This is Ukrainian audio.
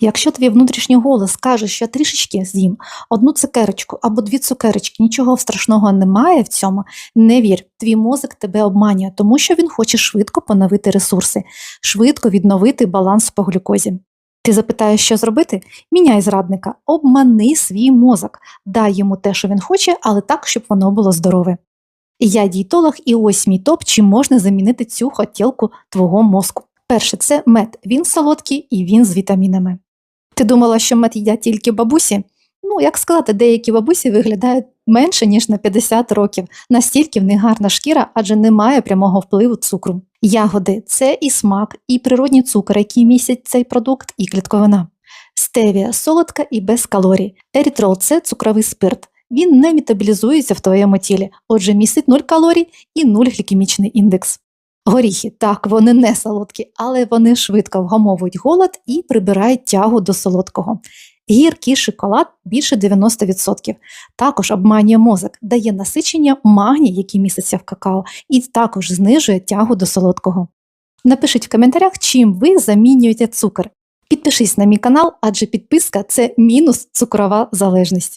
Якщо твій внутрішній голос каже, що я трішечки з'їм одну цукерочку або дві цукерочки, нічого страшного немає в цьому, не вір, твій мозок тебе обманює, тому що він хоче швидко поновити ресурси, швидко відновити баланс по глюкозі. Ти запитаєш, що зробити? Міняй зрадника, обмани свій мозок, дай йому те, що він хоче, але так, щоб воно було здорове. Я дієтолог, і ось мій топ, чим можна замінити цю хотілку твого мозку. Перше, це мед. Він солодкий і він з вітамінами. Ти думала, що мед їдять тільки бабусі? Ну, як сказати, деякі бабусі виглядають менше, ніж на 50 років. Настільки в них гарна шкіра, адже немає прямого впливу цукру. Ягоди це і смак, і природні цукри, які містять цей продукт, і клітковина. Стевія солодка і без калорій. Ерітрол це цукровий спирт. Він не метаболізується в твоєму тілі, отже, містить 0 калорій і 0 глікемічний індекс. Горіхи, так, вони не солодкі, але вони швидко вгамовують голод і прибирають тягу до солодкого. Гіркий шоколад більше 90%. Також обманює мозок, дає насичення магній, який міститься в какао, і також знижує тягу до солодкого. Напишіть в коментарях, чим ви замінюєте цукор. Підпишись на мій канал, адже підписка це мінус цукрова залежність.